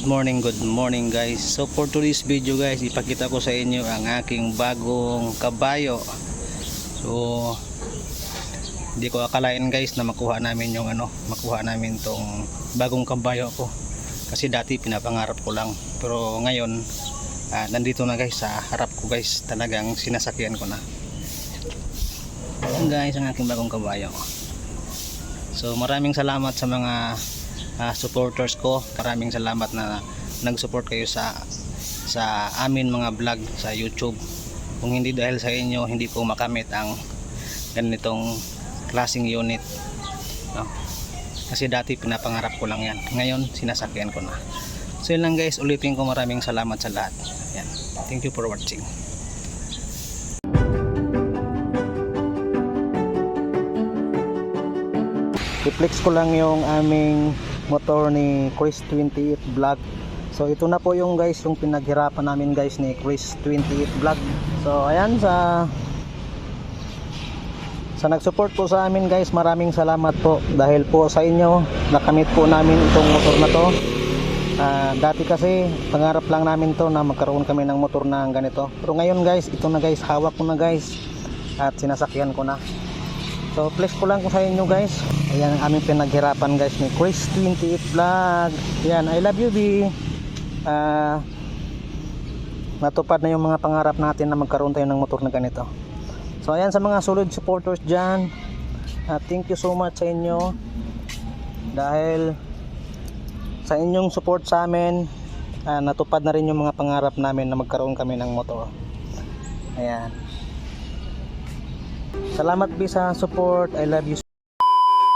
Good morning, good morning guys. So for today's video guys, ipakita ko sa inyo ang aking bagong kabayo. So hindi ko akalain guys na makuha namin yung ano, makuha namin tong bagong kabayo ko. Kasi dati pinapangarap ko lang. Pero ngayon, ah, nandito na guys sa harap ko guys. Talagang sinasakyan ko na. Guys, ang aking bagong kabayo. So maraming salamat sa mga ah, supporters ko. Maraming salamat na nag-support kayo sa sa amin mga vlog sa YouTube. Kung hindi dahil sa inyo, hindi ko makamit ang ganitong klaseng unit. No? Kasi dati pinapangarap ko lang yan. Ngayon, sinasakyan ko na. So yun lang guys, ulitin ko maraming salamat sa lahat. Yan. Thank you for watching. i-flex ko lang yung aming motor ni Chris 28 Vlog. So ito na po yung guys yung pinaghirapan namin guys ni Chris 28 Vlog. So ayan sa sa nagsupport po sa amin guys maraming salamat po dahil po sa inyo. Nakamit po namin itong motor na to. Ah, dati kasi pangarap lang namin to na magkaroon kami ng motor na ganito. Pero ngayon guys ito na guys hawak ko na guys. At sinasakyan ko na So flex ko lang ko sa inyo guys. Ayan ang aming pinaghirapan guys ni Chris 28 Vlog. Ayan, I love you B. Ah natupad na yung mga pangarap natin na magkaroon tayo ng motor na ganito. So ayan sa mga solid supporters dyan. ah, thank you so much sa inyo. Dahil sa inyong support sa amin, ah, natupad na rin yung mga pangarap namin na magkaroon kami ng motor. Ayan. Salamat B sa support. I love you